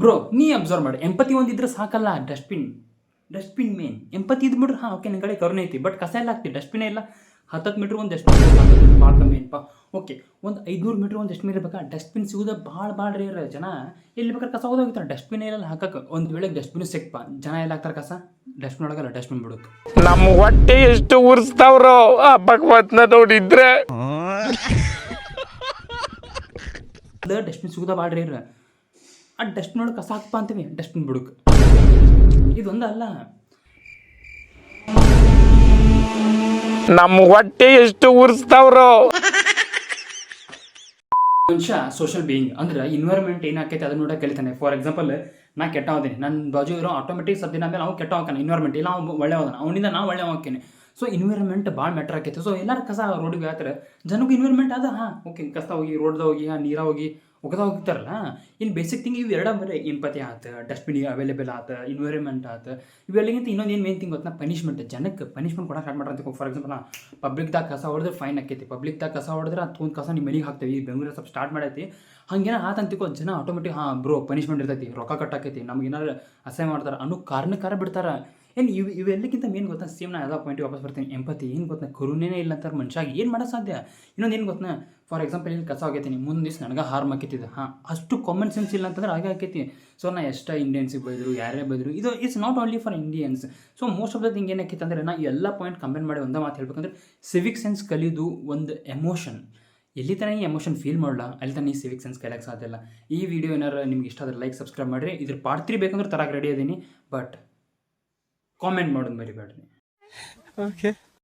Bro ನೀ observe ಮಾಡಿ. Empathy ಒಂದಿದ್ರೆ ಸಾಕಲ್ಲ ಡಸ್ಟ್ಬಿನ್ ಡಸ್ಟ್ಬಿನ್ ಮೇನ್ ಎಂಪತಿ ಇದ್ಬಿಟ್ರೆ ಹಾಂ ಓಕೆ ನನ್ನ ಕಡೆ ಕರುಣೆ ಐತಿ ಬಟ್ ಕಸ ಎಲ್ಲ ಹಾಕ್ತಿ ಡಸ್ಟ್ಬಿನ್ ಇಲ್ಲ. ಹತ್ತತ್ತು ಮೀಟ್ರ್ ಒಂದು ಡಸ್ಟ್ಬಿನ್ ಭಾಳ ಕಮ್ಮಿ ಏನಪ್ಪ ಓಕೆ ಒಂದು ಐದುನೂರು ಮೀಟ್ರ್ ಒಂದು ಡಸ್ಟ್ಬಿನ್ ಇರ್ಬೇಕಾ? ಡಸ್ಟ್ಬಿನ್ ಸಿಗೋದು ಭಾಳ ಭಾಳ ರೇರ್ ಜನ. ಎಲ್ಲಿ ಬೇಕಾದ್ರೆ ಕಸ ಹೋಗೋಗಿರ್ತಾರೆ ಡಸ್ಟ್ಬಿನ್ ಎಲ್ಲ ಹಾಕಕ್ಕೆ ಒಂದು ವೇಳೆ ಡಸ್ಟ್ಬಿನ್ ಸಿಕ್ಪ ಜನ ಎಲ್ಲ ಹಾಕ್ತಾರೆ ಕಸ ಡಸ್ಟ್ಬಿನ್ ಒಳಗಲ್ಲ ಡಸ್ಟ್ಬಿನ್ ಬಿಡುತ್ತೆ ನಮ್ಮ ಹೊಟ್ಟೆ ಎಷ್ಟು ಉರ್ಸ್ತಾವ್ರೋ ಆ ಭಗವತ್ನ ನೋಡಿದ್ರೆ. ಡಸ್ಟ್ಬಿನ್ ಸಿಗೋದ ಭಾಳ ರೇರ್ ಆ ಡಸ್ಟ್ ಒಳಗೆ ಕಸ ಹಾಕಪ್ಪ ಅಂತೀವಿ ಡಸ್ಟ್ಬಿನ್ ಬಿಡಕ್ಕೆ ಇದೊಂದು ಅಲ್ಲ ನಮ್ಮ ಹೊಟ್ಟೆ ಎಷ್ಟು ಉರ್ಸ್ತಾವ್ರೋ. ಮನುಷ್ಯ ಸೋಷಿಯಲ್ ಬೀಯಿಂಗ್ ಅಂದ್ರೆ ಇನ್ವೈರ್ಮೆಂಟ್ ಏನಾಕೈತೆ ಅದನ್ನ ನೋಡಕ್ಕೆ ಕಲಿತಾನೆ ಫಾರ್ ಎಕ್ಸಾಂಪಲ್ ನಾ ಕೆಟ್ಟ ಹೋದೇನೆ ನನ್ನ ಬಾಜು ಇರೋ ಆಟೋಮೆಟಿಕ್ ಸದ್ದಿನ ಮೇಲೆ ಅವ್ನು ಕೆಟ್ಟ ಹೋಗ್ತಾನೆ ಇನ್ವೈರ್ಮೆಂಟ್ ಇಲ್ಲ ಅವ್ನು ಒಳ್ಳೆ ಹೋದಾನ ಅವನಿಂದ ನಾ ಒಳ್ಳೆ ಹೋಗ್ತೇನೆ ಸೊ ಇನ್ವೈರ್ಮೆಂಟ್ ಭಾಳ ಮ್ಯಾಟ್ರ್ ಆಕೈತೆ. ಸೊ ಎಲ್ಲರೂ ಕಸ ರೋಡಿಗೆ ಹಾಕ್ತಾರೆ. ಜನಕ್ಕೆ ಇನ್ವೈರ್ಮೆಂಟ್ ಅದ ಹಾಂ ಓಕೆ ಕಸ ಹೋಗಿ ರೋಡ್ದಾಗ ಹೋಗಿ ಹಾಂ ನೀರ ಹೋಗಿ ಒಗದ ಹೋಗ್ತಾರಲ್ಲ ಇನ್ನು ಬೇಸಿಕ್ ಥಿಂಗ್ ಇವು ಎರಡ ಬರೀ ಇಂಪತಿ ಆತ ಡಸ್ಟ್ಬಿನ್ ಅವೈಲೇಬಲ್ ಆತ ಇನ್ವೈರ್ಮೆಂಟ್ ಆತ. ಇವೆಲ್ಲಿಗಿಂತ ಇನ್ನೊಂದು ಏನು ಮೇನ್ ಥಿಂಗ್ ಗೊತ್ತಾ? ಪನಿಷ್ಮೆಂಟ್ ಜನಕ್ಕೆ ಪನಿಷ್ಮೆಂಟ್ ಕೊಡೋಕೆ ಸ್ಟಾರ್ಟ್ ಮಾಡ್ರಂತ ಫಾರ್ ಎಕ್ಸಾಂಪಲ್ ಪಬ್ಲಿಕ್ದಾಗ ಕಸ ಹೊಡೆದ್ರೆ ಫೈನ್ ಆಕೈತಿ. ಪಬ್ಲಿಕ್ದಾಗ ಕಸ ಹೊಡೆದ್ರೆ ಅದು ಕಸ ನಿಮ್ಮ ಮನೆಗೆ ಹಾಕ್ತೀವಿ. ಈ ಬೆಂಗಳೂರು ಸ್ವಲ್ಪ ಸ್ಟಾರ್ಟ್ ಮಾಡೈತಿ. ಹಂಗೇನ ಆತಂತಿಕೋ ಜನ ಆಟೋಮೆಟಿಕ್ ಹಾಂ ಬ್ರೋ ಪನಿಷ್ಮೆಂಟ್ ಇರ್ತೈತಿ, ರೊಕ್ಕ ಕಟ್ಟಾಕೈತಿ, ನಮ್ಗೆ ಏನಾರು ಅಸಹ್ಯ ಮಾಡ್ತಾರೆ ಅನ್ನೋ ಕಾರಣಕ್ಕಾರ ಬಿಡ್ತಾರೆ. ಏನು ಇವು ಇವೆಲ್ಲಕ್ಕಿಂತ ಏನು ಗೊತ್ತಾ? ಸೇಮ್ ನಾನು ಯಾವ ಪಾಯಿಂಟ್ ವಾಪಸ್ ಬರ್ತೀನಿ. ಎಂಪತಿ, ಏನು ಗೊತ್ತಾ? ಕರುಣೆನೇ ಇಲ್ಲ ಅಂತಾರೆ ಮನುಷ್ಯಾಗಿ ಏನು ಮಾಡೋ ಸಾಧ್ಯ? ಇನ್ನೊಂದು ಏನು ಗೊತ್ತಾ? ಫಾರ್ ಎಕ್ಸಾಂಪಲ್ ಇಲ್ಲಿ ಕಸ ಆಗೈತೀನಿ ಮುಂದೆ ದಿವಸ ನನಗೆ ಹಾರ್ಮ್ ಆಕೈತಿದೆ ಹಾಂ, ಅಷ್ಟು ಕಾಮನ್ ಸೆನ್ಸ್ ಇಲ್ಲ ಅಂತಂದ್ರೆ ಹಾಗೆ ಆಕೈತಿ ಸೊ ನಾ ಎಷ್ಟೇ ಇಂಡಿಯನ್ಸಿಗೆ ಬೈದರು, ಯಾರೇ ಬೈದರು, ಇದು it's not only for Indians so most of the thing ಏನಕ್ಕೆ ಅಂದರೆ, ನಾ ಎಲ್ಲ ಪಾಯಿಂಟ್ ಕಂಪೇರ್ ಮಾಡಿ ಒಂದೇ ಮಾತು ಹೇಳ್ಬೇಕಂದ್ರೆ ಸಿವಿಕ್ ಸೆನ್ಸ್ ಕಲಿಯೋದು ಒಂದು ಎಮೋಷನ್ ಎಲ್ಲಿ ತನಕ ಈ ಎಮೋಷನ್ ಫೀಲ್ ಮಾಡಲ್ಲ ಅಲ್ಲಿ ತನಕ ಈ ಸಿವಿಕ್ ಸೆನ್ಸ್ ಕಲಿಯೋಕ್ಕೆ ಸಾಧ್ಯ ಇಲ್ಲ. ಈ ವಿಡಿಯೋ ಏನಾರು ನಿಮ್ಗೆ ಇಷ್ಟ ಆದರೆ ಲೈಕ್ ಸಬ್ಸ್ಕ್ರೈಬ್ ಮಾಡಿರಿ. ಇದ್ರ ಪಾರ್ಟ್ ತ್ರೀ ಬೇಕಂದ್ರೆ ತರಕ್ಕೆ ರೆಡಿ ಅದೀನಿ ಬಟ್ ಕಾಮೆಂಟ್ ಮಾಡೋದು ಮರಿಬೇಡ್ರಿ ಓಕೆ